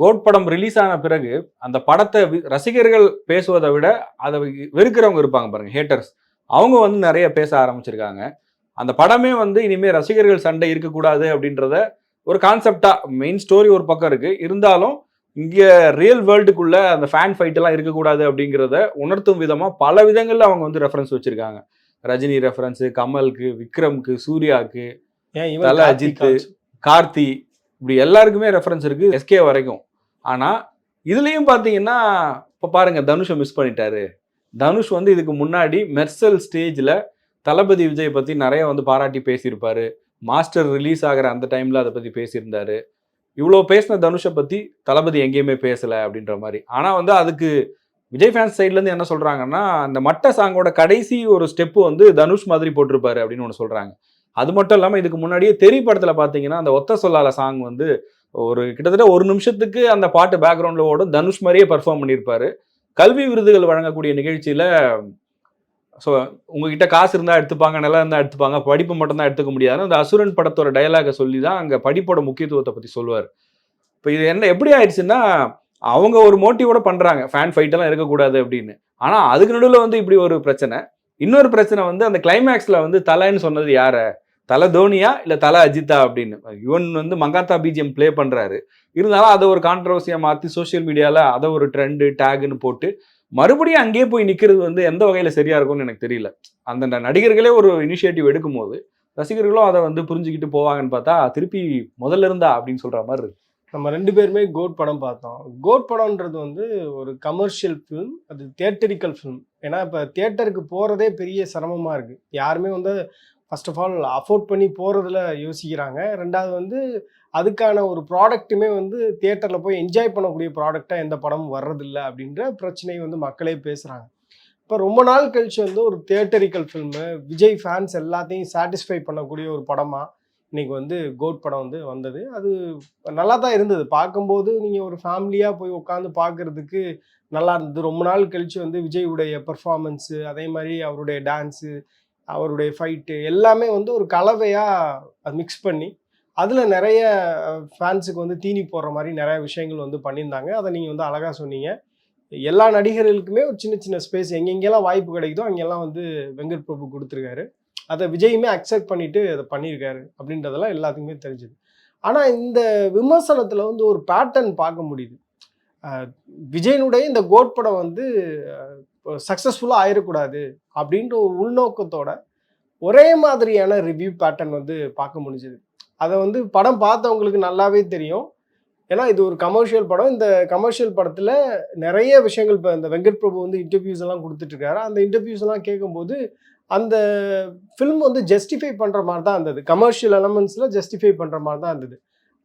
Code படம் release ஆன பிறகு அந்த படத்தை ரசிகர்கள் பேசுவதை விட அதை வெறுக்கிறவங்க இருப்பாங்க பாருங்க ஹேட்டர்ஸ் அவங்க வந்து நிறைய பேச ஆரம்பிச்சிருக்காங்க. அந்த படமே வந்து இனிமே ரசிகர்கள் சண்டை இருக்கக்கூடாது அப்படின்றத ஒரு கான்செப்டா மெயின் ஸ்டோரி ஒரு பக்கம் இருக்கு. இருந்தாலும் இங்க ரியல் வேர்ல்டுக்குள்ள அந்த ஃபேன் ஃபைட் எல்லாம் இருக்கக்கூடாது அப்படிங்கிறத உணர்த்தும் விதமா பல விதங்கள்ல அவங்க வந்து ரெஃபரன்ஸ் வச்சிருக்காங்க. ரஜினி ரெஃபரன்ஸ் கமலுக்கு விக்ரம்க்கு சூர்யாவுக்கு தல இவன் அஜித். அஜித் கார்த்தி இப்படி எல்லாருக்குமே ரெஃபரன்ஸ் இருக்கு. எஸ்கே வரைக்கும். ஆனால் இதுலேயும் பார்த்தீங்கன்னா இப்போ பாருங்கள் தனுஷை மிஸ் பண்ணிட்டாரு. தனுஷ் வந்து இதுக்கு முன்னாடி மெர்சல் ஸ்டேஜில் தளபதி விஜய் பற்றி நிறைய வந்து பாராட்டி பேசியிருப்பாரு. மாஸ்டர் ரிலீஸ் ஆகிற அந்த டைமில் அதை பற்றி பேசியிருந்தாரு. இவ்வளோ பேசின தனுஷை பற்றி தளபதி எங்கேயுமே பேசலை அப்படின்ற மாதிரி. ஆனால் வந்து அதுக்கு விஜய் ஃபேன்ஸ் சைட்லேருந்து என்ன சொல்கிறாங்கன்னா அந்த மட்ட சாங்கோட கடைசி ஒரு ஸ்டெப்பு வந்து தனுஷ் மாதிரி போட்டிருப்பாரு அப்படின்னு ஒன்று சொல்கிறாங்க அது மட்டும் இல்லாமல் இதுக்கு முன்னாடியே தெரி படத்தில் பார்த்தீங்கன்னா அந்த ஒத்த சொல்லால சாங் வந்து ஒரு கிட்டத்தட்ட ஒரு நிமிஷத்துக்கு அந்த பாட்டு பேக்ரவுண்டில் ஓடும். தனுஷ் மாதிரியே பர்ஃபார்ம் பண்ணியிருப்பாரு. கல்வி விருதுகள் வழங்கக்கூடிய நிகழ்ச்சியில் ஸோ உங்ககிட்ட காசு இருந்தால் எடுத்துப்பாங்க நிலம் இருந்தால் எடுத்துப்பாங்க படிப்பு மட்டும்தான் எடுத்துக்க முடியாது அந்த அசுரன் படத்தோட டயலாகை சொல்லி தான் அங்கே படிப்போட முக்கியத்துவத்தை பற்றி சொல்லுவார். இப்போ இது என்ன எப்படி ஆயிடுச்சுன்னா அவங்க ஒரு மோட்டிவோட பண்ணுறாங்க ஃபேன் ஃபைட்டெல்லாம் இருக்கக்கூடாது அப்படின்னு. ஆனால் அதுக்கு நடுவில் வந்து இப்படி ஒரு பிரச்சனை. இன்னொரு பிரச்சனை வந்து அந்த கிளைமேக்ஸில் வந்து தலைன்னு சொன்னது யாரை? தலை தோனியா இல்லை தலை அஜித்தா அப்படின்னு? யுவன் வந்து மங்காத்தா பிஜிஎம் ப்ளே பண்ணுறாரு இருந்தாலும் அதை ஒரு கான்ட்ரவர்சியாக மாற்றி சோஷியல் மீடியாவில் அதை ஒரு ட்ரெண்டு டேகுன்னு போட்டு மறுபடியும் அங்கேயே போய் நிற்கிறது வந்து எந்த வகையில் சரியாக இருக்கும்னு எனக்கு தெரியல. அந்த நடிகர்களே ஒரு இனிஷியேட்டிவ் எடுக்கும்போது ரசிகர்களும் அதை வந்து புரிஞ்சுக்கிட்டு போவாங்கன்னு பார்த்தா திருப்பி முதல்ல இருந்தா அப்படின்னு சொல்கிற மாதிரி இருக்கு. நம்ம ரெண்டு பேருமே கோட் படம் பார்த்தோம். கோட் படம்ன்றது வந்து ஒரு கமர்ஷியல் ஃபிலிம் அது தியேட்டரிக்கல் ஃபிலிம் ஏன்னா இப்போ தியேட்டருக்கு போகிறதே பெரிய சிரமமாக இருக்குது யாருமே வந்து ஃபர்ஸ்ட் ஆஃப் ஆல் அஃபோர்ட் பண்ணி போகிறதுல யோசிக்கிறாங்க. ரெண்டாவது வந்து அதுக்கான ஒரு ப்ராடக்ட்டுமே வந்து தியேட்டரில் போய் என்ஜாய் பண்ணக்கூடிய ப்ராடக்டாக எந்த படமும் வர்றதில்ல அப்படின்ற பிரச்சனையை வந்து மக்களே பேசுகிறாங்க இப்போ ரொம்ப நாள் கழிச்சு வந்து ஒரு தியேட்டரிக்கல் ஃபில்மு விஜய் ஃபேன்ஸ் எல்லாத்தையும் சாட்டிஸ்ஃபை பண்ணக்கூடிய ஒரு படமாக இன்றைக்கி வந்து கோட் படம் வந்து வந்தது. அது நல்லா தான் இருந்தது. பார்க்கும்போது நீங்கள் ஒரு ஃபேமிலியாக போய் உட்காந்து பார்க்குறதுக்கு நல்லா இருந்தது. ரொம்ப நாள் கழிச்சு வந்து விஜய் உடைய பெர்ஃபார்மன்ஸு அதே மாதிரி அவருடைய டான்ஸு அவருடைய ஃபைட்டு எல்லாமே வந்து ஒரு கலவையாக மிக்ஸ் பண்ணி அதில் நிறைய ஃபேன்ஸுக்கு வந்து தீனி போடுற மாதிரி நிறைய விஷயங்கள் வந்து பண்ணியிருந்தாங்க. அதை நீங்கள் வந்து அழகாக சொன்னீங்க. எல்லா நடிகர்களுக்குமே ஒரு சின்ன சின்ன ஸ்பேஸ் எங்கெங்கெல்லாம் வாய்ப்பு கிடைக்குதோ அங்கெல்லாம் வந்து வெங்கட் பிரபு கொடுத்துருக்காரு. அதை விஜயுமே அக்செப்ட் பண்ணிட்டு அதை பண்ணியிருக்காரு அப்படின்றதெல்லாம் எல்லாத்துக்குமே தெரிஞ்சுது. ஆனால் இந்த விமர்சனத்தில் வந்து ஒரு பேட்டர்ன் பார்க்க முடியுது. விஜயனுடைய இந்த கோட் படம் வந்து சக்ஸஸ்ஃபுல்லாக ஆயிடக்கூடாது அப்படின்ற ஒரு உள்நோக்கத்தோட ஒரே மாதிரியான ரிவ்யூ பேட்டர்ன் வந்து பார்க்க முடிஞ்சுது. அதை வந்து படம் பார்த்தவங்களுக்கு நல்லாவே தெரியும். ஏன்னா இது ஒரு கமர்ஷியல் படம். இந்த கமர்ஷியல் படத்தில் நிறைய விஷயங்கள் இப்போ இந்த வெங்கட் பிரபு வந்து இன்டர்வியூஸ் எல்லாம் கொடுத்துட்ருக்காரு அந்த இன்டர்வியூஸ் எல்லாம் கேட்கும்போது அந்த ஃபில்ம் வந்து ஜஸ்டிஃபை பண்ணுற மாதிரி தான் இருந்தது. கமர்ஷியல் எலமெண்ட்ஸில் ஜஸ்டிஃபை பண்ணுற மாதிரி தான் இருந்தது.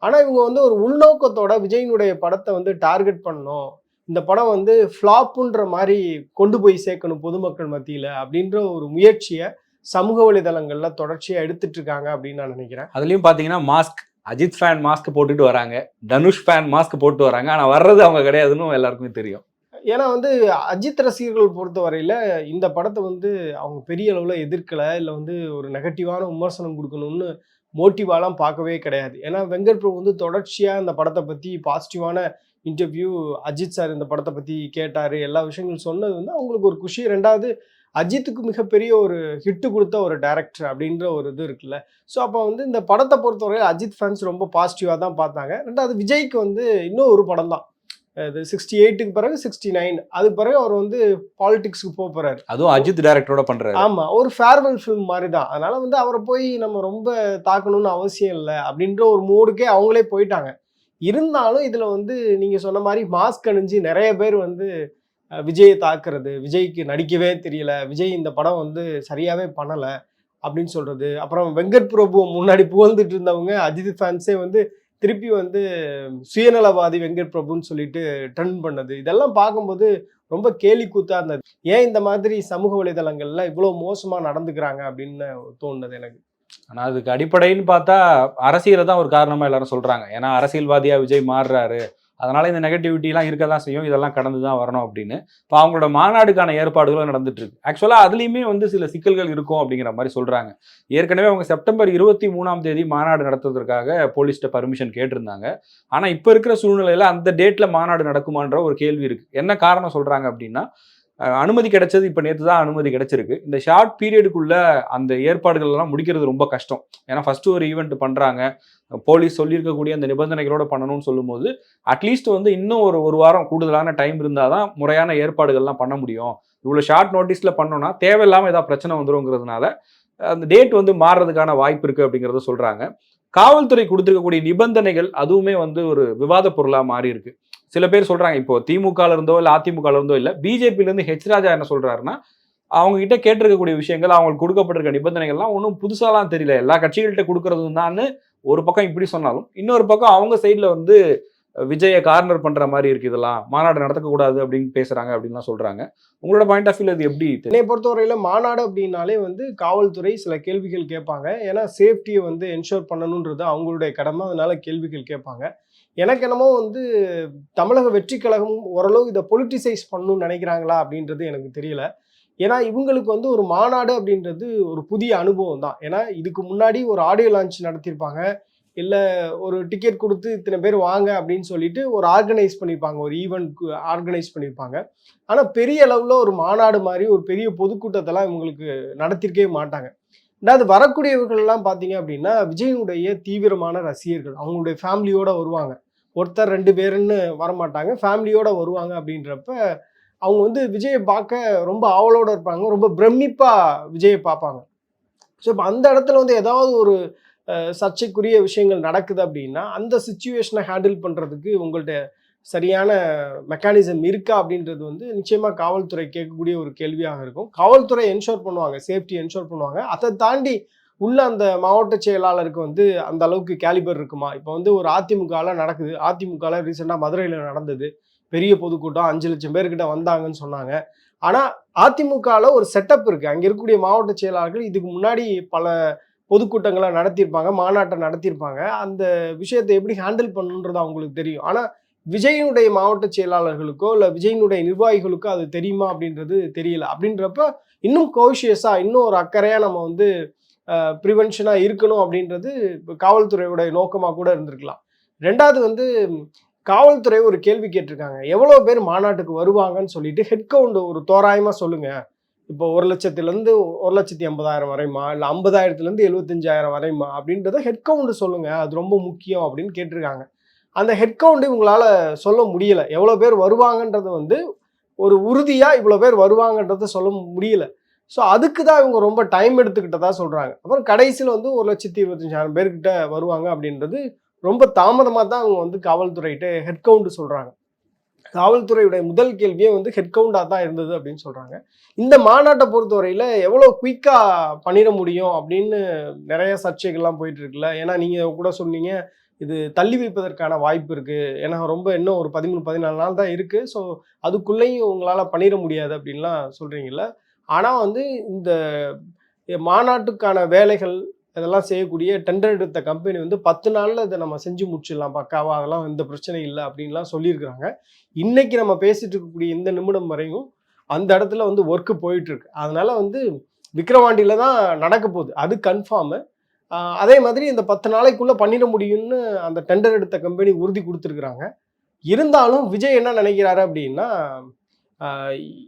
ஆனால் இவங்க வந்து ஒரு உள்நோக்கத்தோட விஜயினுடைய படத்தை வந்து டார்கெட் பண்ணணும் இந்த படம் வந்து ஃப்ளாப்புன்ற மாதிரி கொண்டு போய் சேர்க்கணும் பொதுமக்கள் மத்தியில் அப்படின்ற ஒரு முயற்சியை சமூக வலைதளங்கள்ல தொடர்ச்சியாக எடுத்துட்டு இருக்காங்க அப்படின்னு நான் நினைக்கிறேன். அதுலயும் பாத்தீங்கன்னா மாஸ்க் அஜித் ஃபேன் மாஸ்க் போட்டுட்டு வராங்க. தனுஷ் ஃபேன் மாஸ்க் போட்டு வராங்க. ஆனா வர்றது அவங்க கிடையாதுன்னு எல்லாருக்குமே தெரியும். ஏன்னா வந்து அஜித் ரசிகர்கள் பொறுத்த வரையில இந்த படத்தை வந்து அவங்க பெரிய அளவில் எதிர்க்கலை இல்லை வந்து ஒரு நெகட்டிவான விமர்சனம் கொடுக்கணும்னு மோட்டிவாலாம் பார்க்கவே கிடையாது. ஏன்னா வெங்கட் பிரபு வந்து தொடர்ச்சியாக இந்த படத்தை பற்றி பாசிட்டிவான இன்டர்வியூ அஜித் சார் இந்த படத்தை பற்றி கேட்டார் எல்லா விஷயங்களும் சொன்னது வந்து அவங்களுக்கு ஒரு குஷி. ரெண்டாவது அஜித்துக்கு மிகப்பெரிய ஒரு ஹிட்டு கொடுத்த ஒரு டைரக்டர் அப்படின்ற ஒரு இது இருக்குல்ல. ஸோ அப்போ வந்து இந்த படத்தை பொறுத்தவரை அஜித் ஃபேன்ஸ் ரொம்ப பாசிட்டிவாக தான் பார்த்தாங்க. ரெண்டாவது விஜய்க்கு வந்து இன்னும் ஒரு படம் தான். இது சிக்ஸ்டி எயிட்டுக்கு பிறகு சிக்ஸ்டி நைன் அதுக்கு பிறகு அவர் வந்து பாலிடிக்ஸ்க்கு போக போறாரு. அதுவும் அஜித் டைரக்டரோட பண்றாரு. ஆமா ஒரு ஃபேர்வெல் ஃபிலிம் மாதிரி தான். அதனால வந்து அவரை போய் நம்ம ரொம்ப தாக்கணும்னு அவசியம் இல்லை அப்படின்ற ஒரு மூடுக்கே அவங்களே போயிட்டாங்க. இருந்தாலும் இதில் வந்து நீங்கள் சொன்ன மாதிரி மாஸ்க் அணிஞ்சு நிறைய பேர் வந்து விஜயை தாக்குறது விஜய்க்கு நடிக்கவே தெரியல விஜய் இந்த படம் வந்து சரியாகவே பண்ணலை அப்படின்னு சொல்கிறது அப்புறம் வெங்கட் பிரபு முன்னாடி புகழ்ந்துட்டு இருந்தவங்க அஜித் ஃபேன்ஸே வந்து திருப்பி வந்து சுயநலவாதி வெங்கட் பிரபுன்னு சொல்லிட்டு ட்ரெண்ட் பண்ணது. இதெல்லாம் பார்க்கும்போது ரொம்ப கேலி கூத்தா இருந்தது. ஏன் இந்த மாதிரி சமூக வலைதளங்கள்ல இவ்வளோ மோசமாக நடந்துக்கிறாங்க அப்படின்னு தோணுது எனக்கு. ஆனால் அதுக்கு அடிப்படைன்னு பார்த்தா அரசியலை தான் ஒரு காரணமாக எல்லாரும் சொல்றாங்க. ஏன்னா அரசியல்வாதியாக விஜய் மாறுறாரு. அதனால இந்த நெகட்டிவிட்டிலாம் இருக்க தான் செய்யும். இதெல்லாம் கடந்து தான் வரணும் அப்படின்னு. இப்போ அவங்களோட மாநாடுக்கான ஏற்பாடுகளும் நடந்துட்டுருக்கு. ஆக்சுவலாக அதுலேயுமே வந்து சில சிக்கல்கள் இருக்கும் அப்படிங்கிற மாதிரி சொல்றாங்க. ஏற்கனவே அவங்க செப்டம்பர் இருபத்தி மூணாம் தேதி மாநாடு நடத்துவதற்காக போலீஸ்கிட்ட பர்மிஷன் கேட்டிருந்தாங்க. ஆனால் இப்போ இருக்கிற சூழ்நிலையில் அந்த டேட்டில் மாநாடு நடக்குமான்ற ஒரு கேள்வி இருக்கு. என்ன காரணம் சொல்றாங்க அப்படின்னா அனுமதி கிடைச்சது இப்போ நேற்று தான் அனுமதி கிடைச்சிருக்கு. இந்த ஷார்ட் பீரியடுக்குள்ள அந்த ஏற்பாடுகள்லாம் முடிக்கிறது ரொம்ப கஷ்டம். ஏன்னா ஃபர்ஸ்ட் ஒரு ஈவெண்ட் பண்ணுறாங்க போலீஸ் சொல்லியிருக்கக்கூடிய அந்த நிபந்தனைகளோட பண்ணணும்னு சொல்லும்போது அட்லீஸ்ட் வந்து இன்னும் ஒரு ஒரு வாரம் கூடுதலான டைம் இருந்தால் தான் முறையான ஏற்பாடுகள்லாம் பண்ண முடியும். இவ்வளோ ஷார்ட் நோட்டீஸில் பண்ணோன்னா தேவையில்லாமல் ஏதாவது பிரச்சனை வந்துருங்கிறதுனால அந்த டேட் வந்து மாறுறதுக்கான வாய்ப்பு இருக்குது அப்படிங்கிறத சொல்கிறாங்க காவல்துறை கொடுத்துருக்கக்கூடிய நிபந்தனைகள் அதுவுமே வந்து ஒரு விவாத பொருளாக மாறி இருக்கு சில பேர் சொல்கிறாங்க இப்போ திமுகல இருந்தோ இல்லை அதிமுகல இருந்தோ இல்லை இருந்து ஹெச் ராஜா என்ன சொல்கிறாருன்னா அவங்க கிட்ட கேட்டிருக்கக்கூடிய விஷயங்கள் அவங்களுக்கு கொடுக்கப்பட்டிருக்க நிபந்தனைகள்லாம் ஒன்றும் புதுசாலாம் தெரியல. எல்லா கட்சிகள்கிட்ட கொடுக்கறது தான்னு ஒரு பக்கம் இப்படி சொன்னாலும் இன்னொரு பக்கம் அவங்க சைடில் வந்து விஜயை கார்னர் பண்ற மாதிரி இருக்கு இதெல்லாம். மாநாடு நடத்தக்கூடாது அப்படின்னு பேசுறாங்க அப்படின்லாம் சொல்றாங்க. உங்களோட பாயிண்ட் ஆஃப் வியூ அது எப்படி? என்னை பொறுத்தவரையில மாநாடு அப்படின்னாலே வந்து காவல்துறை சில கேள்விகள் கேட்பாங்க. ஏன்னா சேஃப்டியை வந்து என்ஷோர் பண்ணணுன்றது அவங்களுடைய கடமை. அதனால கேள்விகள் கேட்பாங்க. எனக்கு என்னமோ வந்து தமிழக வெற்றி கழகம் ஓரளவு இதை பொலிட்டிசைஸ் பண்ணணும்னு நினைக்கிறாங்களா அப்படின்றது எனக்கு தெரியல. ஏன்னா இவங்களுக்கு வந்து ஒரு மாநாடு அப்படின்றது ஒரு புதிய அனுபவம் தான். ஏன்னா இதுக்கு முன்னாடி ஒரு ஆடியோ லான்ச் நடத்தியிருப்பாங்க. இல்லை ஒரு டிக்கெட் கொடுத்து இத்தனை பேர் வாங்க அப்படின்னு சொல்லிட்டு ஒரு ஆர்கனைஸ் பண்ணியிருப்பாங்க ஒரு ஈவெண்ட் ஆர்கனைஸ் பண்ணியிருப்பாங்க ஆனால் பெரிய அளவில் ஒரு மாநாடு மாதிரி ஒரு பெரிய பொதுக்கூட்டத்தெல்லாம் இவங்களுக்கு நடத்திருக்கவே மாட்டாங்க. ரெண்டாவது வரக்கூடியவர்கள்லாம் பார்த்தீங்க அப்படின்னா விஜயனுடைய தீவிரமான ரசிகர்கள். அவங்களுடைய ஃபேமிலியோடு வருவாங்க. ஒருத்தர் ரெண்டு பேருன்னு வரமாட்டாங்க. ஃபேமிலியோடு வருவாங்க அப்படின்றப்ப அவங்க வந்து விஜயை பார்க்க ரொம்ப ஆவலோடு இருப்பாங்க. ரொம்ப பிரமிப்பாக விஜயை பார்ப்பாங்க. ஸோ இப்போ அந்த இடத்துல வந்து ஏதாவது ஒரு சர்ச்சைக்குரிய விஷயங்கள் நடக்குது அப்படின்னா அந்த சுச்சுவேஷனை ஹேண்டில் பண்ணுறதுக்கு உங்கள்ட்ட சரியான மெக்கானிசம் இருக்கா அப்படின்றது வந்து நிச்சயமாக காவல்துறை கேட்கக்கூடிய ஒரு கேள்வியாக இருக்கும். காவல்துறை என்ஷோர் பண்ணுவாங்க சேஃப்டி என்ஷோர் பண்ணுவாங்க. அதை தாண்டி உள்ள அந்த மாவட்ட செயலாளருக்கு வந்து அந்த அளவுக்கு கேலிபர் இருக்குமா? இப்போ வந்து ஒரு அதிமுகவில் நடக்குது. அதிமுகவில் ரீசெண்டாக மதுரையில் நடந்தது. பெரிய பொதுக்கூட்டம் அஞ்சு லட்சம் பேர்கிட்ட வந்தாங்கன்னு சொன்னாங்க. ஆனால் அதிமுகவில் ஒரு செட்டப் இருக்குது அங்கே இருக்கக்கூடிய மாவட்ட செயலாளர்கள் இதுக்கு முன்னாடி பல பொதுக்கூட்டங்களை நடத்தியிருப்பாங்க மாநாட்டை நடத்தியிருப்பாங்க. அந்த விஷயத்தை எப்படி ஹேண்டில் பண்ணணுன்றது அவங்களுக்கு தெரியும். ஆனால் விஜயனுடைய மாவட்ட செயலாளர்களுக்கோ இல்லை விஜயனுடைய நிர்வாகிகளுக்கோ அது தெரியுமா அப்படின்றது தெரியல. அப்படின்றப்ப இன்னும் கோஷியஸாக இன்னும் ஒரு அக்கறையாக நம்ம வந்து ப்ரிவென்ஷனாக இருக்கணும் அப்படின்றது இப்போ நோக்கமாக கூட இருந்திருக்கலாம். ரெண்டாவது வந்து காவல்துறை ஒரு கேள்வி கேட்டிருக்காங்க. எவ்வளோ பேர் மாநாட்டுக்கு வருவாங்கன்னு சொல்லிட்டு ஹெட் கவுண்ட் ஒரு தோராயமாக சொல்லுங்கள் இப்போ ஒரு லட்சத்துலேருந்து ஒரு லட்சத்தி எண்பதாயிரம் வரையுமா? இல்லை ஐம்பதாயிரத்துலேருந்து எழுபத்தஞ்சாயிரம் வரையுமா? அப்படின்றத ஹெட் சொல்லுங்கள் அது ரொம்ப முக்கியம் அப்படின்னு கேட்டிருக்காங்க. அந்த ஹெட் கவுண்ட் இவங்களால சொல்ல முடியல. எவ்வளோ பேர் வருவாங்கன்றது வந்து ஒரு உறுதியாக இவ்வளோ பேர் வருவாங்கன்றத சொல்ல முடியல. ஸோ அதுக்கு தான் இவங்க ரொம்ப டைம் எடுத்துக்கிட்டதா சொல்கிறாங்க அப்புறம் கடைசியில் வந்து ஒரு லட்சத்தி இருபத்தஞ்சாயிரம் பேர்கிட்ட வருவாங்க அப்படின்றது ரொம்ப தாமதமாக தான் அவங்க வந்து காவல்துறைகிட்ட ஹெட்கவுண்ட் சொல்கிறாங்க காவல்துறையுடைய முதல் கேள்வியே வந்து ஹெட் கவுண்டாக தான் இருந்தது அப்படின்னு சொல்கிறாங்க இந்த மாநாட்டை பொறுத்தவரையில் எவ்வளோ குயிக்காக பண்ணிட முடியும் அப்படின்னு நிறைய சர்ச்சைகள்லாம் போயிட்டு இருக்குல்ல. ஏன்னா நீங்கள் கூட சொன்னீங்க இது தள்ளி வைப்பதற்கான வாய்ப்பு இருக்குது ஏன்னா ரொம்ப இன்னும் ஒரு பதிமூணு பதினாலு நாள் தான் இருக்குது ஸோ அதுக்குள்ளேயும் உங்களால் பண்ணிட முடியாது அப்படின்லாம் சொல்கிறீங்கல்ல ஆனால் வந்து இந்த மாநாட்டுக்கான வேலைகள் இதெல்லாம் செய்யக்கூடிய டெண்டர் எடுத்த கம்பெனி வந்து பத்து நாளில் இதை நம்ம செஞ்சு முடிச்சிடலாம். பக்காவா அதெல்லாம் எந்த பிரச்சனை இல்லை அப்படின்லாம் சொல்லியிருக்கிறாங்க. இன்னைக்கு நம்ம பேசிட்டு இருக்கக்கூடிய இந்த நிமிடம் வரையும் அந்த இடத்துல வந்து ஒர்க்கு போயிட்டு இருக்கு. அதனால வந்து விக்ரவாண்டியில் தான் நடக்க போகுது. அது கன்ஃபார்மு அதே மாதிரி இந்த பத்து நாளைக்குள்ளே பண்ணிட முடியும்னு அந்த டெண்டர் எடுத்த கம்பெனி உறுதி கொடுத்துருக்குறாங்க. இருந்தாலும் விஜய் என்ன நினைக்கிறாரு அப்படின்னா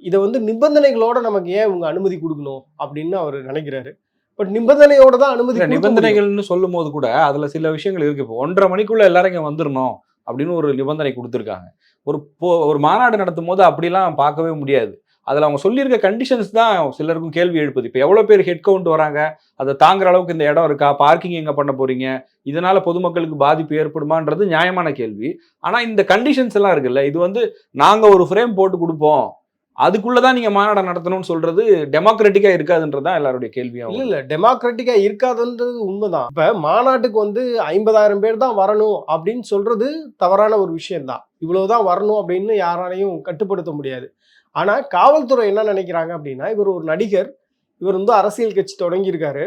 இதை வந்து நிபந்தனைகளோட நமக்கு ஏன் இவங்க அனுமதி கொடுக்கணும் அப்படின்னு அவர் நினைக்கிறாரு. பட் நிபந்தனையோட தான் அனுமதி. நிபந்தனைகள்னு சொல்லும் போது கூட அதுல சில விஷயங்கள் இருக்கு. இப்போ ஒன்றரை மணிக்குள்ள எல்லாரும் இங்க வந்துடணும் அப்படின்னு ஒரு நிபந்தனை கொடுத்துருக்காங்க. ஒரு போ- ஒரு மாநாடு நடத்தும் போது அப்படிலாம் பார்க்கவே முடியாது. அதுல அவங்க சொல்லியிருக்க கண்டிஷன்ஸ் தான் சிலருக்கும் கேள்வி எழுப்புது. இப்போ எவ்வளவு பேர் ஹெட் கவுண்ட் வராங்க? அதை தாங்குற அளவுக்கு இந்த இடம் இருக்கா? பார்க்கிங் எங்க பண்ண போறீங்க? இதனால பொதுமக்களுக்கு பாதிப்பு ஏற்படுமான்றது நியாயமான கேள்வி. ஆனா இந்த கண்டிஷன்ஸ் எல்லாம் இருக்குல்ல இது வந்து நாங்க ஒரு ஃப்ரேம் போட்டு கொடுப்போம். அதுக்குள்ளதான் நீங்க மாநாடு நடத்தணும்னு சொல்றது டெமோக்ராட்டிக்கா இருக்காதுன்றது தான் எல்லாருடைய கேள்வியா இல்ல இல்ல டெமோக்ராட்டிக்கா இருக்காதுன்றது உண்மைதான். இப்ப மாநாட்டுக்கு வந்து ஐம்பதாயிரம் பேர் தான் வரணும் அப்படின்னு சொல்றது தவறான ஒரு விஷயம் தான் இவ்வளவுதான் வரணும் அப்படின்னு யாராலையும் கட்டுப்படுத்த முடியாது. ஆனா காவல்துறை என்ன நினைக்கிறாங்க அப்படின்னா இவர் ஒரு நடிகர் இவர் வந்து அரசியல் கட்சி தொடங்கியிருக்காரு.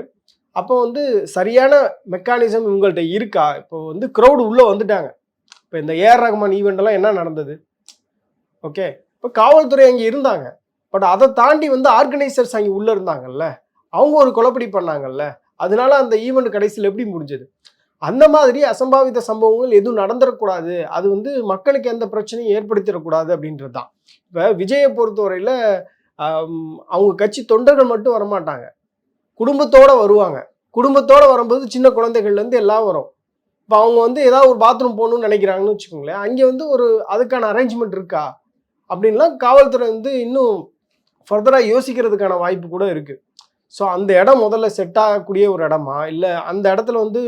அப்போ வந்து சரியான மெக்கானிசம் இவங்கள்ட்ட இருக்கா? இப்போ வந்து க்ரௌடு உள்ள வந்துட்டாங்க. இப்போ இந்த ஏஆர் ரஹ்மான் ஈவெண்ட் எல்லாம் என்ன நடந்தது? ஓகே இப்போ காவல்துறை அங்கே இருந்தாங்க. பட் அதை தாண்டி வந்து ஆர்கனைசர்ஸ் அங்கே உள்ளே இருந்தாங்கல்ல. அவங்க ஒரு கொலைப்படி பண்ணாங்கல்ல. அதனால அந்த ஈவெண்ட் கடைசியில் எப்படி முடிஞ்சது? அந்த மாதிரி அசம்பாவித சம்பவங்கள் எதுவும் நடந்துடக்கூடாது. அது வந்து மக்களுக்கு எந்த பிரச்சனையும் ஏற்படுத்திடக்கூடாது அப்படின்றது தான் இப்போ விஜயை பொறுத்தவரையில் அவங்க கட்சி தொண்டர்கள் மட்டும் வரமாட்டாங்க. குடும்பத்தோடு வருவாங்க. குடும்பத்தோடு வரும்போது சின்ன குழந்தைகள்லேருந்து எல்லாம் வரும். இப்போ அவங்க வந்து ஏதாவது ஒரு பாத்ரூம் போகணும்னு நினைக்கிறாங்கன்னு வச்சுக்கோங்களேன். அங்கே வந்து ஒரு அதுக்கான அரேஞ்ச்மெண்ட் இருக்கா? அப்படின்லாம் காவல்துறை வந்து இன்னும் ஃபர்தராக யோசிக்கிறதுக்கான வாய்ப்பு கூட இருக்குது ஸோ அந்த இடம் முதல்ல செட் ஆகக்கூடிய ஒரு இடமா? இல்லை அந்த இடத்துல வந்து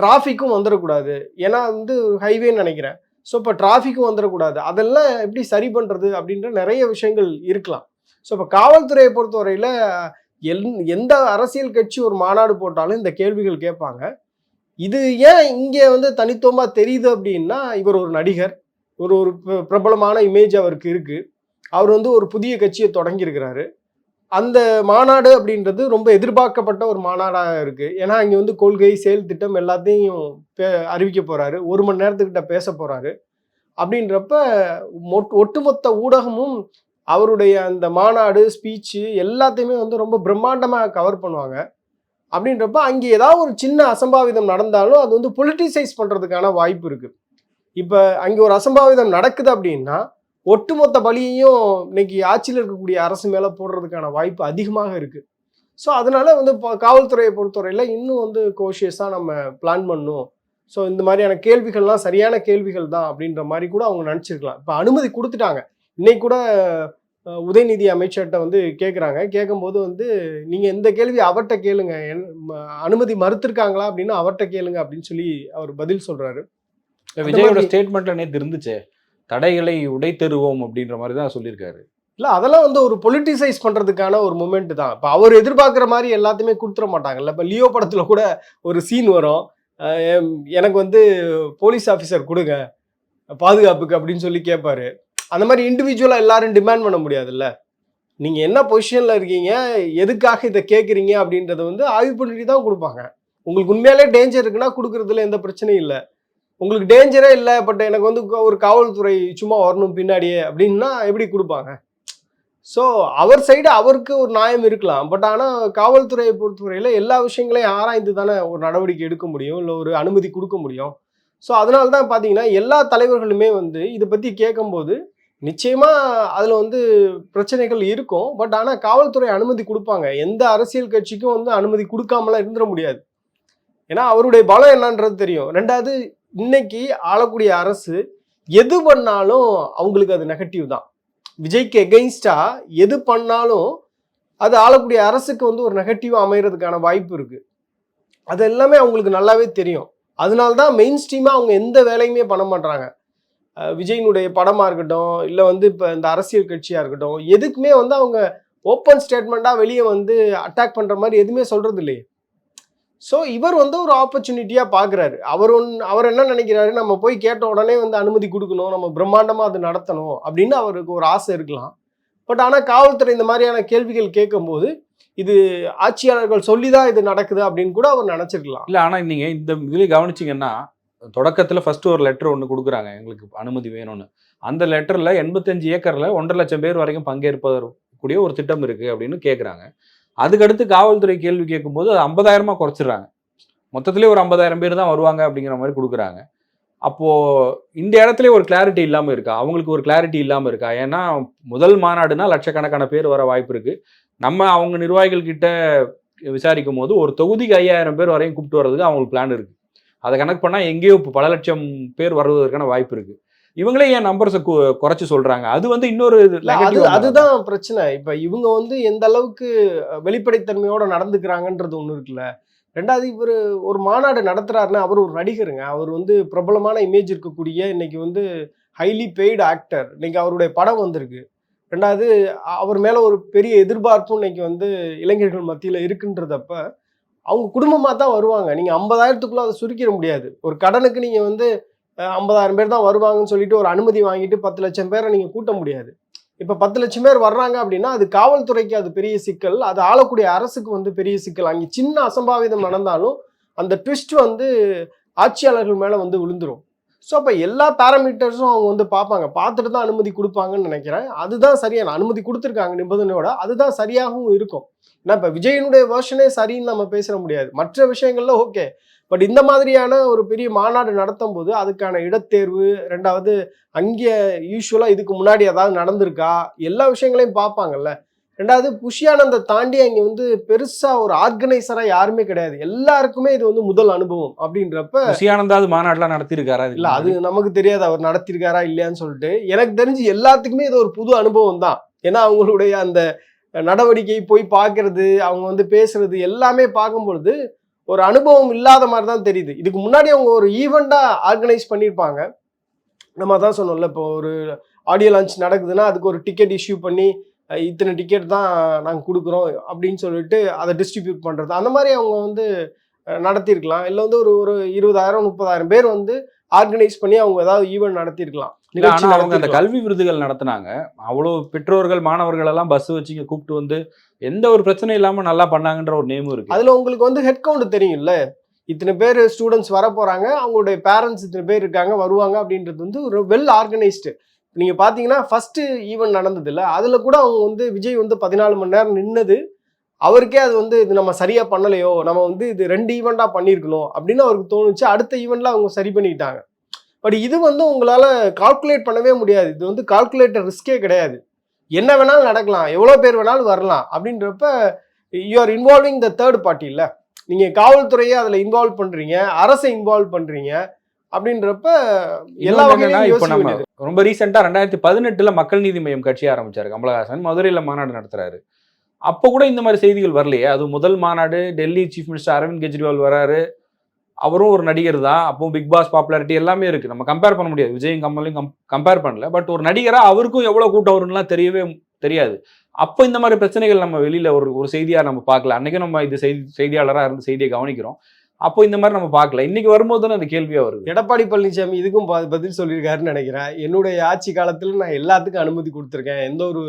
டிராஃபிக்கும் வந்துடக்கூடாது ஏன்னா வந்து ஹைவேன்னு நினைக்கிறேன். ஸோ இப்போ டிராஃபிக்கும் வந்துடக்கூடாது அதெல்லாம் எப்படி சரி பண்ணுறது அப்படின்ற நிறைய விஷயங்கள் இருக்கலாம். ஸோ இப்போ காவல்துறையை பொறுத்தவரையில் எல் எந்த அரசியல் கட்சி ஒரு மாநாடு போட்டாலும் இந்த கேள்விகள் கேட்பாங்க. இது ஏன் இங்கே வந்து தனித்துவமாக தெரியுது அப்படின்னா இவர் ஒரு நடிகர். ஒரு ஒரு பிரபலமான இமேஜ் அவருக்கு இருக்குது அவர் வந்து ஒரு புதிய கட்சியை தொடங்கியிருக்கிறாரு. அந்த மாநாடு அப்படின்றது ரொம்ப எதிர்பார்க்கப்பட்ட ஒரு மாநாடாக இருக்குது ஏன்னா இங்கே வந்து கொள்கை செயல் திட்டம் எல்லாத்தையும் பே- அறிவிக்க போகிறாரு ஒரு மணி நேரத்துக்கிட்ட பேச போகிறாரு அப்படின்றப்ப மொட்- ஒட்டுமொத்த ஊடகமும் அவருடைய அந்த மாநாடு ஸ்பீச்சு எல்லாத்தையுமே வந்து ரொம்ப பிரம்மாண்டமாக கவர் பண்ணுவாங்க. அப்படின்றப்ப அங்கே ஏதாவது ஒரு சின்ன அசம்பாவிதம் நடந்தாலும் அது வந்து பொலிட்டிசைஸ் பண்ணுறதுக்கான வாய்ப்பு இருக்குது இப்போ அங்கே ஒரு அசம்பாவிதம் நடக்குது அப்படின்னா ஒட்டுமொத்த பலியையும் இன்னைக்கு ஆட்சியில் இருக்கக்கூடிய அரசு மேலே போடுறதுக்கான வாய்ப்பு அதிகமாக இருக்குது ஸோ அதனால வந்து இப்போ காவல்துறையை பொறுத்தவரையில் இன்னும் வந்து கோஷியஸாக நம்ம பிளான் பண்ணும் ஸோ இந்த மாதிரியான கேள்விகள்லாம் சரியான கேள்விகள் தான் அப்படின்ற மாதிரி கூட அவங்க நினச்சிருக்கலாம். இப்போ அனுமதி கொடுத்துட்டாங்க. இன்னைக்கு கூட உதயநிதி அமைச்சர்கிட்ட வந்து கேட்குறாங்க கேட்கும்போது வந்து நீங்கள் இந்த கேள்வி அவர்கிட்ட கேளுங்க. என் ம- அனுமதி மறுத்திருக்காங்களா? அப்படின்னு அவர்கிட்ட கேளுங்க அப்படின்னு சொல்லி அவர் பதில் சொல்கிறாரு விஜயோட ஸ்டேட்மெண்ட்ல நேத்து இருந்துச்சே தடைகளை உடைத்தெருவோம் அப்படின்ற மாதிரி தான் சொல்லியிருக்காரு. இல்லை அதெல்லாம் வந்து ஒரு பொலிட்டிசைஸ் பண்ணுறதுக்கான ஒரு மூமெண்ட் தான். இப்போ அவர் எதிர்பார்க்குற மாதிரி எல்லாத்தையுமே கொடுத்துட மாட்டாங்கல்ல இப்போ லியோ படத்தில் கூட ஒரு சீன் வரும். எனக்கு வந்து போலீஸ் ஆஃபீஸர் கொடுங்க பாதுகாப்புக்கு அப்படின்னு சொல்லி கேட்பாரு அந்த மாதிரி இண்டிவிஜுவலாக எல்லாரும் டிமாண்ட் பண்ண முடியாதுல்ல? நீங்கள் என்ன பொசிஷனில் இருக்கீங்க எதுக்காக இதை கேட்குறீங்க அப்படின்றத வந்து ஆய்வு பண்ணிட்டு தான் கொடுப்பாங்க. உங்களுக்கு உண்மையாலே டேஞ்சர் இருக்குன்னா கொடுக்குறதுல எந்த பிரச்சனையும் இல்லை. உங்களுக்கு டேஞ்சரே இல்லை பட் எனக்கு வந்து ஒரு காவல்துறை சும்மா வரணும் பின்னாடியே அப்படின்னா எப்படி கொடுப்பாங்க? ஸோ அவர் சைடு அவருக்கு ஒரு நியாயம் இருக்கலாம் பட் ஆனால் காவல்துறையை பொறுத்தவரையில் எல்லா விஷயங்களையும் ஆராய்ந்து தானே ஒரு நடவடிக்கை எடுக்க முடியும் இல்லை ஒரு அனுமதி கொடுக்க முடியும். ஸோ அதனால தான் பார்த்தீங்கன்னா எல்லா தலைவர்களுமே வந்து இதை பற்றி கேட்கும்போது நிச்சயமாக அதில் வந்து பிரச்சனைகள் இருக்கும் பட் ஆனால் காவல்துறை அனுமதி கொடுப்பாங்க. எந்த அரசியல் கட்சிக்கும் வந்து அனுமதி கொடுக்காமலாம் இருந்துட முடியாது. ஏன்னா அவருடைய பலம் என்னன்றது தெரியும். ரெண்டாவது இன்னைக்கு ஆளக்கூடிய அரசு எது பண்ணாலும் அவங்களுக்கு அது நெகட்டிவ் தான். விஜய்க்கு எகெயின்ஸ்டா எது பண்ணாலும் அது ஆளக்கூடிய அரசுக்கு வந்து ஒரு நெகட்டிவ் அமைகிறதுக்கான வாய்ப்பு இருக்கு. அது எல்லாமே அவங்களுக்கு நல்லாவே தெரியும். அதனால தான் மெயின் ஸ்ட்ரீமாக அவங்க எந்த வேலையுமே பண்ண மாட்டாங்க விஜயினுடைய படமாக இருக்கட்டும் இல்லை வந்து இப்போ இந்த அரசியல் கட்சியாக இருக்கட்டும் எதுக்குமே வந்து அவங்க ஓப்பன் ஸ்டேட்மெண்ட்டாக வெளியே வந்து அட்டாக் பண்ணுற மாதிரி எதுவுமே சொல்கிறது இல்லையே. ஸோ இவர் வந்து ஒரு ஆப்பர்ச்சுனிட்டியாக பார்க்குறாரு அவர் ஒன் அவர் என்ன நினைக்கிறாரு? நம்ம போய் கேட்ட உடனே வந்து அனுமதி கொடுக்கணும். நம்ம பிரம்மாண்டமாக அது நடத்தணும் அப்படின்னு அவருக்கு ஒரு ஆசை இருக்கலாம். பட் ஆனால் காவல்துறை இந்த மாதிரியான கேள்விகள் கேட்கும்போது இது ஆட்சியாளர்கள் சொல்லி தான் இது நடக்குது அப்படின்னு கூட அவர் நினச்சிருக்கலாம். இல்லை ஆனால் நீங்கள் இந்த இதில் கவனிச்சிங்கன்னா தொடக்கத்தில் ஃபஸ்ட்டு ஒரு லெட்டர் ஒன்று கொடுக்குறாங்க. எங்களுக்கு அனுமதி வேணும்னு. அந்த லெட்டரில் எண்பத்தஞ்சு ஏக்கரில் ஒன்றரை லட்சம் பேர் வரைக்கும் பங்கேற்பதற்குரிய ஒரு திட்டம் இருக்குது அப்படின்னு கேட்குறாங்க அதுக்கடுத்து காவல்துறை கேள்வி கேட்கும்போது அது ஐம்பதாயிரமா குறைச்சிடுறாங்க. மொத்தத்திலே ஒரு ஐம்பதாயிரம் பேர் தான் வருவாங்க அப்படிங்கிற மாதிரி கொடுக்குறாங்க. அப்போது இந்த இடத்துல ஒரு கிளாரிட்டி இல்லாமல் இருக்கா? அவங்களுக்கு ஒரு கிளாரிட்டி இல்லாமல் இருக்கா? ஏன்னா முதல் மாநாடுனா லட்சக்கணக்கான பேர் வர வாய்ப்பு இருக்குது நம்ம அவங்க நிர்வாகிகள் கிட்ட விசாரிக்கும் போது ஒரு தொகுதிக்கு ஐயாயிரம் பேர் வரையும் கூப்பிட்டு வர்றதுக்கு அவங்களுக்கு பிளான் இருக்குது அதை கணக்கு பண்ணால் எங்கேயோ இப்போ பல லட்சம் பேர் வருவதற்கான வாய்ப்பு இருக்குது இவங்களே ஏன் நம்பர்ஸை குறைச்சு சொல்றாங்க. அது வந்து இன்னொரு அதுதான் பிரச்சனை. இப்ப இவங்க வந்து எந்த அளவுக்கு வெளிப்படைத்தன்மையோட நடந்துக்கிறாங்கன்றது ஒண்ணு இருக்குல்ல. ரெண்டாவது இவர் ஒரு மாநாடு நடத்துறாருன்னா அவர் ஒரு நடிகருங்க. அவர் வந்து பிரபலமான இமேஜ் இருக்கக்கூடிய இன்னைக்கு வந்து ஹைலி பெய்டு ஆக்டர் இன்னைக்கு அவருடைய படம் வந்திருக்கு. ரெண்டாவது அவர் மேல ஒரு பெரிய எதிர்பார்ப்பும் இன்னைக்கு வந்து இளைஞர்கள் மத்தியில இருக்குன்றதப்ப அவங்க குடும்பமா தான் வருவாங்க. நீங்க ஐம்பதாயிரத்துக்குள்ள அதை சுருக்கிட முடியாது. ஒரு கடனுக்கு நீங்க வந்து ஐம்பதாயிரம் பேர் தான் வருவாங்கன்னு சொல்லிட்டு ஒரு அனுமதி வாங்கிட்டு பத்து லட்சம் பேரை நீங்கள் கூட்ட முடியாது. இப்போ பத்து லட்சம் பேர் வர்றாங்க அப்படின்னா அது காவல்துறைக்கு அது பெரிய சிக்கல். அது ஆளக்கூடிய அரசுக்கு வந்து பெரிய சிக்கல். அங்கே சின்ன அசம்பாவிதம் நடந்தாலும் அந்த ட்விஸ்ட் வந்து ஆட்சியாளர்கள் மேலே வந்து விழுந்துரும். ஸோ அப்போ எல்லா பேராமீட்டர்ஸும் அவங்க வந்து பார்ப்பாங்க. பார்த்துட்டு தான் அனுமதி கொடுப்பாங்கன்னு நினைக்கிறேன். அதுதான் சரியான அனுமதி கொடுத்துருக்காங்க நிபந்தனையோட அதுதான் சரியாகவும் இருக்கும். ஏன்னா இப்போ விஜயனுடைய வேர்ஷனே சரின்னு நம்ம பேச முடியாது. மற்ற விஷயங்கள்ல ஓகே பட் இந்த மாதிரியான ஒரு பெரிய மாநாடு நடத்தும் போது அதுக்கான இடத்தேர்வு ரெண்டாவது அங்கே யூஸ்வலாக இதுக்கு முன்னாடி ஏதாவது நடந்திருக்கா? எல்லா விஷயங்களையும் பார்ப்பாங்கல்ல. ரெண்டாவது புஷியானந்தை தாண்டி அங்கே வந்து பெருசாக ஒரு ஆர்கனைசராக யாருமே கிடையாது. எல்லாருக்குமே இது வந்து முதல் அனுபவம் அப்படின்றப்ப ருசியானந்தாவது மாநாடுலாம் நடத்தியிருக்காரா இல்ல அது நமக்கு தெரியாது. அவர் நடத்திருக்காரா இல்லையான்னு சொல்லிட்டு. எனக்கு தெரிஞ்சு எல்லாத்துக்குமே இது ஒரு புது அனுபவம் தான். ஏன்னா அவங்களுடைய அந்த நடவடிக்கை போய் பார்க்கிறது அவங்க வந்து பேசுறது எல்லாமே பார்க்கும் பொழுது ஒரு அனுபவம் இல்லாத மாதிரி தான் தெரியுது. இதுக்கு முன்னாடி அவங்க ஒரு ஈவெண்ட்டாக ஆர்கனைஸ் பண்ணியிருப்பாங்க. நம்ம தான் சொன்னோம்ல இப்போ ஒரு ஆடியோ லான்ச் நடக்குதுன்னா அதுக்கு ஒரு டிக்கெட் இஷ்யூ பண்ணி இத்தனை டிக்கெட் தான் நாங்கள் கொடுக்குறோம் அப்படின்னு சொல்லிட்டு அதை டிஸ்ட்ரிபியூட் பண்ணுறது அந்த மாதிரி அவங்க வந்து நடத்தியிருக்கலாம். இல்லை வந்து ஒரு ஒரு இருபதாயிரம் முப்பதாயிரம் பேர் வந்து ஆர்கனைஸ் பண்ணி அவங்க ஏதாவது ஈவெண்ட் நடத்தியிருக்கலாம். இல்ல, நிகழ்ச்சி ஆனா அவங்க அந்த. கல்வி விருதுகள் நடத்துனாங்க. அவ்வளவு பெற்றோர்கள் மாணவர்கள் எல்லாம் பஸ் வச்சு இங்க கூப்பிட்டு வந்து எந்த ஒரு பிரச்சனையும் இல்லாம நல்லா பண்ணாங்கன்ற ஒரு நேமும் இருக்கு. அதுல உங்களுக்கு வந்து ஹெட் கவுண்ட் தெரியும்ல? இத்தனை பேர் ஸ்டூடெண்ட்ஸ் வர போறாங்க அவங்களுடைய பேரண்ட்ஸ் இத்தனை பேர் இருக்காங்க வருவாங்க அப்படின்றது வந்து ஒரு வெல் ஆர்கனைஸ்டு நீங்க பாத்தீங்கன்னா ஃபர்ஸ்ட் ஈவெண்ட் நடந்தது இல்ல அதுல கூட அவங்க வந்து விஜய் வந்து பதினாலு மணி நேரம் நின்னது. அவருக்கே அது வந்து இது நம்ம சரியா பண்ணலையோ? நம்ம வந்து இது ரெண்டு ஈவெண்டா பண்ணியிருக்கணும் அப்படின்னு அவருக்கு தோணுச்சு. அடுத்த ஈவெண்ட்ல அவங்க சரி பண்ணிக்கிட்டாங்க. பட் இது வந்து உங்களால கால்குலேட் பண்ணவே முடியாது. இது வந்து கால்குலேட்டர் ரிஸ்கே கிடையாது. என்ன வேணாலும் நடக்கலாம். எவ்வளோ பேர் வேணாலும் வரலாம். அப்படின்றப்ப you are involving the third party இல்ல. நீங்க காவல்துறையை அதுல இன்வால்வ் பண்றீங்க. அரசை இன்வால்வ் பண்றீங்க. அப்படின்றப்ப எல்லா வகையிலும். ரொம்ப ரீசெண்டா ரெண்டாயிரத்தி பதினெட்டுல மக்கள் நீதி மையம் கட்சி ஆரம்பிச்சாரு. கமலஹாசன் மதுரையில மாநாடு நடத்துறாரு. அப்போ கூட இந்த மாதிரி செய்திகள் வரலையே. அது முதல் மாநாடு. டெல்லி சீஃப் மினிஸ்டர் அரவிந்த் கெஜ்ரிவால் வராரு. அவரும் ஒரு நடிகர் தான். அப்போ பிக் பாஸ் பாப்புலாரிட்டி எல்லாமே இருக்குது நம்ம கம்பேர் பண்ண முடியாது. விஜயும் கமலையும் கம்பேர் பண்ணல. பட் ஒரு நடிகராக அவருக்கும் எவ்வளோ கூட்டம் வரும்லாம் தெரியவே தெரியாது. அப்போ இந்த மாதிரி பிரச்சனைகள் நம்ம வெளியில் ஒரு ஒரு செய்தியாக நம்ம பார்க்கல. அன்றைக்கும் நம்ம இது செய்தி செய்தியாளராக இருந்து செய்தியை கவனிக்கிறோம். அப்போ இந்த மாதிரி நம்ம பார்க்கல. இன்னைக்கு வரும்போது தானே அந்த கேள்வியாக வருது. எடப்பாடி பழனிசாமி இதுக்கும் பதில் சொல்லியிருக்காருன்னு நினைக்கிறேன். என்னுடைய ஆட்சி காலத்தில் நான் எல்லாத்துக்கும் அனுமதி கொடுத்துருக்கேன். எந்த ஒரு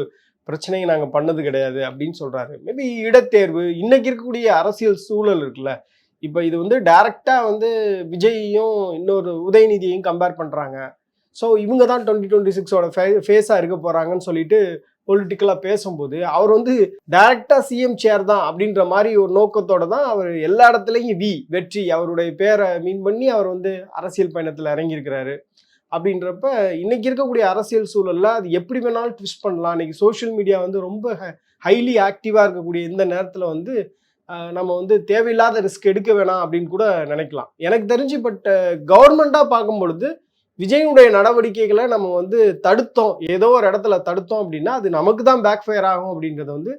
பிரச்சனையும் நாங்கள் பண்ணது கிடையாது அப்படின்னு சொல்கிறாரு மேபி இடத்தேர்வு. இன்னைக்கு இருக்கக்கூடிய அரசியல் சூழல் இருக்குல்ல. இப்போ இது வந்து டைரக்டாக வந்து விஜய்யும் இன்னொரு உதயநிதியையும் கம்பேர் பண்ணுறாங்க ஸோ இவங்க தான் டுவெண்ட்டி டுவெண்ட்டி சிக்ஸோட ஃபே ஃபேஸாக இருக்க போகிறாங்கன்னு சொல்லிட்டு பொலிட்டிக்கலாக பேசும்போது அவர் வந்து டைரக்டாக சிஎம் சேர் தான் அப்படின்ற மாதிரி ஒரு நோக்கத்தோட தான் அவர் எல்லா இடத்துலையும் வி வெற்றி அவருடைய பேரை மீன் பண்ணி அவர் வந்து அரசியல் பயணத்தில் இறங்கியிருக்கிறாரு. அப்படின்றப்ப இன்னைக்கு இருக்கக்கூடிய அரசியல் சூழல்ல அது எப்படி வேணாலும் ட்விஸ்ட் பண்ணலாம். இன்னைக்கு சோஷியல் மீடியா வந்து ரொம்ப ஹைலி ஆக்டிவாக இருக்கக்கூடிய இந்த நேரத்தில் வந்து நம்ம வந்து தேவையில்லாத ரிஸ்க் எடுக்க வேணாம் அப்படின்னு கூட நினைக்கலாம். எனக்கு தெரிஞ்சு பட் கவர்மெண்ட்டாக பார்க்கும் பொழுது விஜயனுடைய நடவடிக்கைகளை நம்ம வந்து தடுத்தோம். ஏதோ ஒரு இடத்துல தடுத்தோம் அப்படின்னா அது நமக்கு தான் பேக் ஃபயர் ஆகும் அப்படின்றத வந்து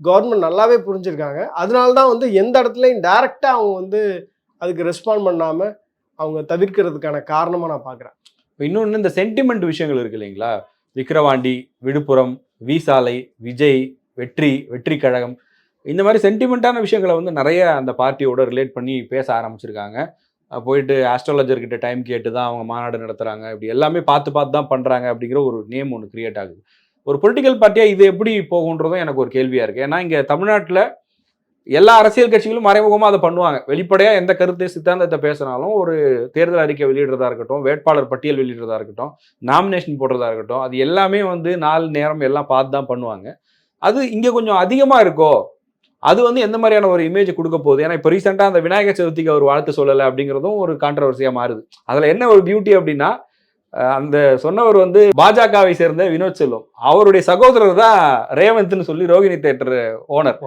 கவர்மெண்ட் நல்லாவே புரிஞ்சிருக்காங்க. அதனால தான் வந்து எந்த இடத்துலையும் டைரெக்டாக அவங்க வந்து அதுக்கு ரெஸ்பாண்ட் பண்ணாமல் அவங்க தவிர்க்கிறதுக்கான காரணமாக நான் பார்க்குறேன். இப்போ இன்னொன்று இந்த சென்டிமெண்ட் விஷயங்கள் இருக்கு இல்லைங்களா? விக்கிரவாண்டி விழுப்புரம் விசாலை விஜய் வெற்றி வெற்றி கழகம் இந்த மாதிரி சென்டிமெண்ட்டான விஷயங்களை வந்து நிறைய அந்த பார்ட்டியோட ரிலேட் பண்ணி பேச ஆரம்பிச்சிருக்காங்க. போயிட்டு ஆஸ்ட்ராலஜர்கிட்ட டைம் கேட்டு தான் அவங்க மாநாடு நடத்துகிறாங்க இப்படி எல்லாமே பார்த்து பார்த்து தான் பண்ணுறாங்க அப்படிங்கிற ஒரு நேம் ஒன்று கிரியேட் ஆகுது. ஒரு பொலிட்டிக்கல் பார்ட்டியாக இது எப்படி போகுன்றதும் எனக்கு ஒரு கேள்வியாக இருக்குது ஏன்னா இங்கே தமிழ்நாட்டில் எல்லா அரசியல் கட்சிகளும் மறைமுகமாக அதை பண்ணுவாங்க. வெளிப்படையாக எந்த கருத்து சித்தாந்தத்தை பேசினாலும் ஒரு தேர்தல் அறிக்கை வெளியிடுறதா இருக்கட்டும் வேட்பாளர் பட்டியல் வெளியிடுறதா இருக்கட்டும் நாமினேஷன் போடுறதா இருக்கட்டும் அது எல்லாமே வந்து நாலு நேரம் எல்லாம் பார்த்து தான் பண்ணுவாங்க. அது இங்கே கொஞ்சம் அதிகமாக இருக்கோ அது வந்து எந்த மாதிரியான ஒரு இமேஜ் கொடுக்க போகுது? ஏன்னா இப்போ ரீசெண்டாக அந்த விநாயகர் சதுர்த்திக்கு அவர் வாழ்த்து சொல்லலை அப்படிங்கிறதும் ஒரு கான்ட்ரவர்சியாக மாறுது. அதில் என்ன ஒரு பியூட்டி அப்படின்னா அந்த சொன்னவர் வந்து பாஜகவை சேர்ந்த வினோத் செல்வம். அவருடைய சகோதரர் தான் ரேவந்த்னு சொல்லி ரோகிணி தேட்டர் ஓனர்.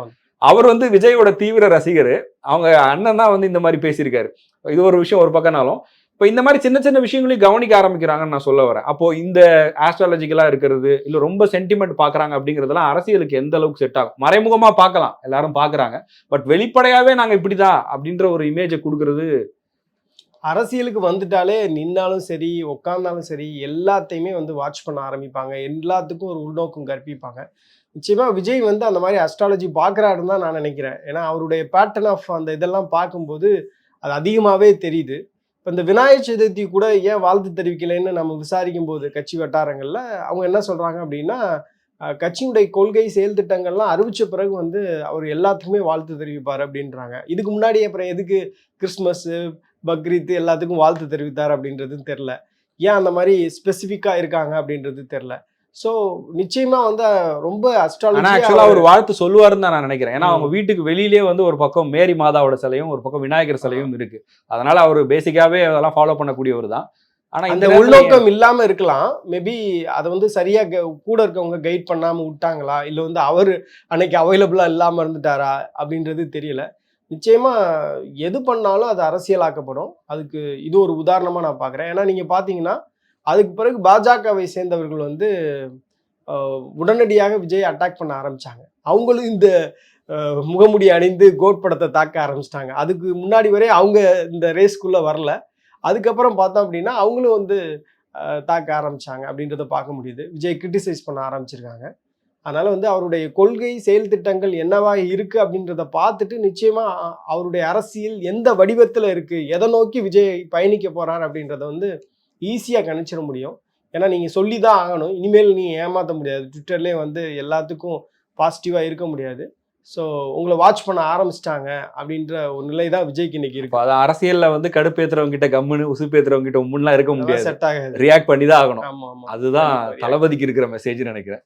அவர் வந்து விஜயோட தீவிர ரசிகர். அவங்க அண்ணன் தான் வந்து இந்த மாதிரி பேசியிருக்காரு. இது ஒரு விஷயம் ஒரு பக்கம்னாலும். இப்போ இந்த மாதிரி சின்ன சின்ன விஷயங்களையும் கவனிக்க ஆரம்பிக்கிறாங்கன்னு நான் சொல்ல வரேன். அப்போ இந்த ஆஸ்ட்ராலஜிக்கலாக இருக்கிறது இல்லை ரொம்ப சென்டிமெண்ட் பார்க்குறாங்க அப்படிங்கிறதுலாம் அரசியலுக்கு எந்த அளவுக்கு செட் ஆகும்? மறைமுகமாக பார்க்கலாம் எல்லாரும் பார்க்குறாங்க பட் வெளிப்படையாகவே நாங்கள் இப்படி தான் அப்படின்ற ஒரு இமேஜை கொடுக்கறது அரசியலுக்கு வந்துட்டாலே நின்னாலும் சரி உட்காந்தாலும் சரி எல்லாத்தையுமே வந்து வாட்ச் பண்ண ஆரம்பிப்பாங்க. எல்லாத்துக்கும் ஒரு உள்நோக்கம் கற்பிப்பாங்க. நிச்சயமாக விஜய் வந்து அந்த மாதிரி அஸ்ட்ராலஜி பார்க்குறாருன்னு தான் நான் நினைக்கிறேன். ஏன்னா அவருடைய பேட்டர்ன் ஆஃப் அந்த இதெல்லாம் பார்க்கும்போது அது அதிகமாகவே தெரியுது. இப்போ இந்த விநாயகர் சதுர்த்தி கூட ஏன் வாழ்த்து தெரிவிக்கலைன்னு நம்ம விசாரிக்கும் போது கட்சி வட்டாரங்களில் அவங்க என்ன சொல்கிறாங்க அப்படின்னா கட்சியுடைய கட்சியினுடைய கொள்கை செயல் திட்டங்கள்லாம் அறிவிச்ச பிறகு வந்து அவர் எல்லாத்துக்குமே வாழ்த்து தெரிவிப்பார் அப்படின்றாங்க. இதுக்கு முன்னாடி அப்புறம் எதுக்கு கிறிஸ்மஸ் பக்ரீத் எல்லாத்துக்கும் வாழ்த்து தெரிவித்தார் அப்படின்றதும் தெரில ஏன் அந்த மாதிரி ஸ்பெசிஃபிக்காக இருக்காங்க அப்படின்றது தெரில ஸோ நிச்சயமா வந்து ரொம்ப அஸ்ட்ராலஜி ஆக்சுவலா அவர் வாழ்த்து சொல்லுவாருன்னு தான் நான் நினைக்கிறேன். ஏன்னா அவங்க வீட்டுக்கு வெளியிலே வந்து ஒரு பக்கம் மேரி மாதாவோட சிலையும் ஒரு பக்கம் விநாயகர் சிலையும் இருக்கு. அதனால அவர் பேசிக்காவே அதெல்லாம் ஃபாலோ பண்ணக்கூடியவர் தான். ஆனா இந்த உள்நோக்கம் இல்லாம இருக்கலாம். மேபி அதை வந்து சரியா கூட இருக்கவங்க கைட் பண்ணாம விட்டாங்களா? இல்ல வந்து அவர் அன்னைக்கு அவைலபிளா இல்லாம இருந்துட்டாரா? அப்படின்றது தெரியல. நிச்சயமா எது பண்ணாலும் அது அரசியலாக்கப்படும். அதுக்கு இது ஒரு உதாரணமா நான் பார்க்குறேன். ஏன்னா நீங்க பாத்தீங்கன்னா அதுக்கு பிறகு பாஜகவை சேர்ந்தவர்கள் வந்து உடனடியாக விஜய் அட்டாக் பண்ண ஆரம்பித்தாங்க அவங்களும் இந்த முகமுடி அணிந்து கோட் படத்தை தாக்க ஆரம்பிச்சிட்டாங்க. அதுக்கு முன்னாடி வரை அவங்க இந்த ரேஸ்க்குள்ளே வரல. அதுக்கப்புறம் பார்த்தோம் அப்படின்னா அவங்களும் வந்து தாக்க ஆரம்பிச்சாங்க அப்படின்றத பார்க்க முடியுது. விஜய் கிரிட்டிசைஸ் பண்ண ஆரம்பிச்சிருக்காங்க. அதனால் வந்து அவருடைய கொள்கை செயல் திட்டங்கள் என்னவாக இருக்குது அப்படின்றத பார்த்துட்டு நிச்சயமாக அவருடைய அரசியல் எந்த வடிவத்தில் இருக்குது எதை நோக்கி விஜய் பயணிக்க போகிறார் அப்படின்றத வந்து ஈஸியா கணிச்சிட முடியும். ஏன்னா நீங்க சொல்லி தான் ஆகணும். இனிமேல் நீங்க ஏமாத்த முடியாது. ட்விட்டர்லேயே வந்து எல்லாத்துக்கும் பாசிட்டிவா இருக்க முடியாது. ஸோ உங்களை வாட்ச் பண்ண ஆரம்பிச்சிட்டாங்க அப்படின்ற ஒரு நிலை தான் விஜய்க்கு இன்னைக்கு இருக்கு. அது அரசியல்ல வந்து கடுப்பேத்துறவங்க கிட்ட கம்முன்னு உசுப்பேத்துறவங்க கிட்ட உம்முன்னுலாம் இருக்க முடியாது. செட் ஆகாது. ரியாக்ட் பண்ணி தான் ஆகணும். ஆமா ஆமா. அதுதான். தளபதிக்கு இருக்கிற மெசேஜ் நினைக்கிறேன்.